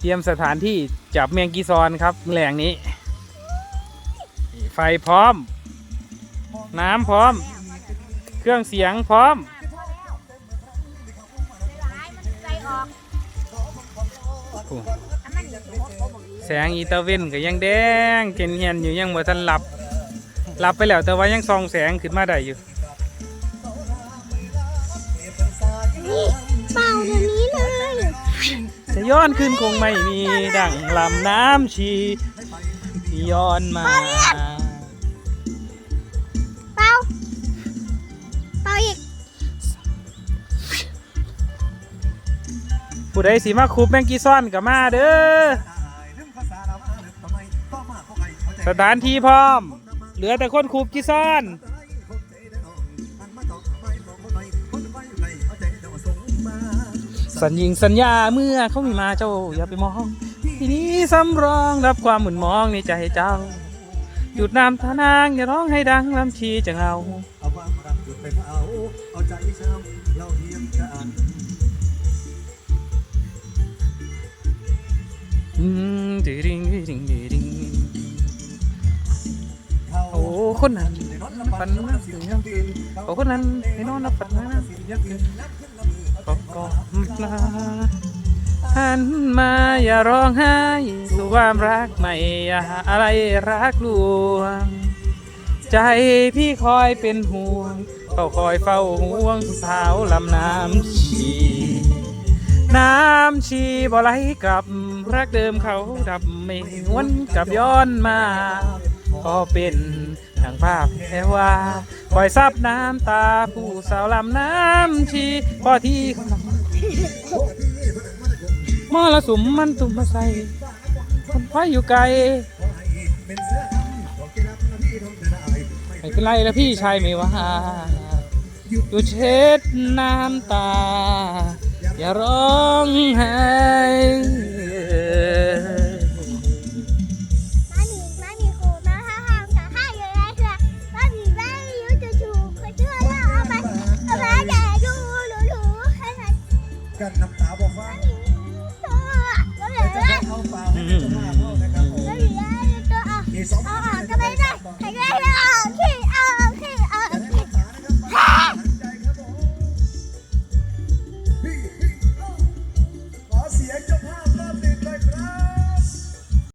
เตรียมสถานที่จับแมงกีซอนครับแหล่งนี้ ไฟพร้อม น้ำพร้อม เครื่องเสียงพร้อมแสงอีตาเวนก็ยังแดงเกนเฮียนอยู่ยังบ่ทันหลับหลับไปแล้วแต่ว่ายังส่องแสงขึ้นมาได้อยู่ ย้อนขึ้นคงไม่มีดังลำน้ำชีที่ย้อนมาเป่าเป่าอีกผู้ใดสิมาคูบแมงกีซ่อนก็มาเด้อสถานที่พร้อม เหลือแต่คนคูบกีซ่อน สัญญิงสัญญาเมื่อเขามีมาเจ้าอย่าไปมอง ทีนี้สำรองรับความหมุนมองในใจเจ้า หยุดน้ำทานางอย่าร้องให้ดังลำชีจะเงาเอาความรักจุดไปเผาเอาใจช้ำเราเทียมกันอืมดิริงดิริงดิริงเขาโอ้คนนั้นในรถฝัฝันนว่าว่าสิ่งยังงกิกินนโอ้คนนั้นให้นอนนับฝันว่า ก็ก็ลาหันมาอย่าร้องไห้สู่ความรักไม่อย่าอะไรรักลวง ใจพี่คอยเป็นห่วงเฝ้าคอยเฝ้าห่วงสาวลำน้ำชีน้ำชีบ่ไหลกลับรักเดิมเขาดับไม่หวนกลับย้อนมา ก็เป็นดังภาพแค่ว่า คอยซับน้ำตาผู้สาวลำน้ำชีพอที่มอละสุมมันตุ่มมาใส่คนไฟอยู่ไกลไม่เป็นไรแล้วพี่ชายไม่ว่าอยู่เช็ดน้ำตา อย่าร้องไห้ กันน้ำ